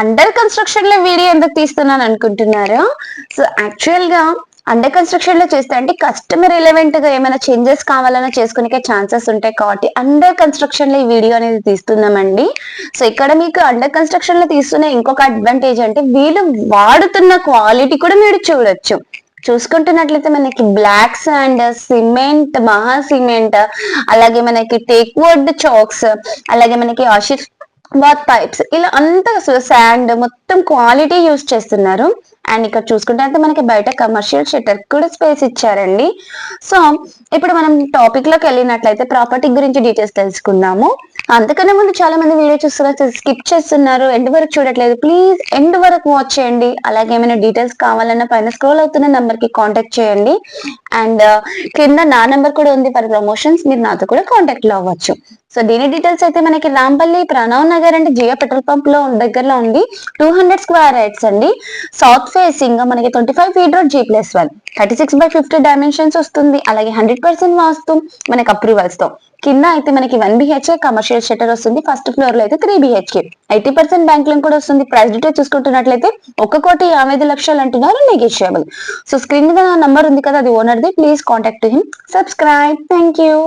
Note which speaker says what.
Speaker 1: Under కన్స్ట్రక్షన్లో video ఎందుకు తీస్తున్నాను అనుకుంటున్నారు? సో యాక్చువల్గా అండర్ కన్స్ట్రక్షన్లో చేస్తే అంటే కస్టమర్ రిలవెంట్గా ఏమైనా చేంజెస్ కావాలన్నా చేసుకునే ఛాన్సెస్ ఉంటాయి కాబట్టి అండర్ కన్స్ట్రక్షన్లో ఈ వీడియో అనేది తీస్తున్నామండి. సో ఇక్కడ మీకు అండర్ కన్స్ట్రక్షన్లో తీస్తున్న ఇంకొక అడ్వాంటేజ్ అంటే వీళ్ళు వాడుతున్న క్వాలిటీ కూడా మీరు చూడొచ్చు. చూసుకుంటున్నట్లయితే మనకి black sand cement Maha cement అలాగే మనకి టేక్ వుడ్ చాక్స్ అలాగే మనకి ఆశిష్ బాత్ పైప్స్ ఇలా అంతా శాండ్ మొత్తం మొత్తం క్వాలిటీ యూస్ చేస్తున్నారు. అండ్ ఇక్కడ చూసుకుంటే అయితే మనకి బయట కమర్షియల్ షట్టర్ కూడా స్పేస్ ఇచ్చారండి. సో ఇప్పుడు మనం టాపిక్లోకి వెళ్ళినట్లయితే ప్రాపర్టీ గురించి డీటెయిల్స్ తెలుసుకుందాము. అంతకన్నా ముందు చాలా మంది వీడియో చూస్తున్నారు స్కిప్ చేస్తున్నారు ఎండ్ వరకు చూడట్లేదు. ప్లీజ్ ఎండ్ వరకు వాచ్ చేయండి. అలాగే ఏమైనా డీటెయిల్స్ కావాలన్నా పైన స్క్రోల్ అవుతున్న నంబర్కి కాంటాక్ట్ చేయండి. అండ్ uh, కింద నా నెంబర్ కూడా ఉంది ఫర్ ప్రమోషన్స్ మీరు నాతో కూడా కాంటాక్ట్లో అవ్వచ్చు. సో దీని డీటెయిల్స్ అయితే మనకి రాంపల్లి ప్రణవ్ నగర్ అంటే జియో పెట్రోల్ పంప్లో దగ్గరలో ఉంది. టూ హండ్రెడ్ స్క్వేర్ యార్డ్స్ అండి. సౌత్ ఫేసింగ్ మనకి twenty five feet road G plus one thirty six by fifty dimensions వస్తుంది. అలాగే హండ్రెడ్ పర్సెంట్ వాస్తు మనకి అప్రూవల్స్తో. కింద అయితే మనకి వన్ బిహెచ్కే కమర్షియల్ షట్టర్ వస్తుంది. ఫస్ట్ ఫ్లోర్లో అయితే three BHK eighty percent bank loan కూడా వస్తుంది. ప్రైస్ డీటెయిల్ చూసుకుంటున్నట్లయితే ఒక కోటి యాభై ఐదు లక్షలు అంటున్నారు నెగోషియబుల్ సో స్క్రీన్ మీద నంబర్ ఉంది కదా అది ఓనర్ది please contact him subscribe thank you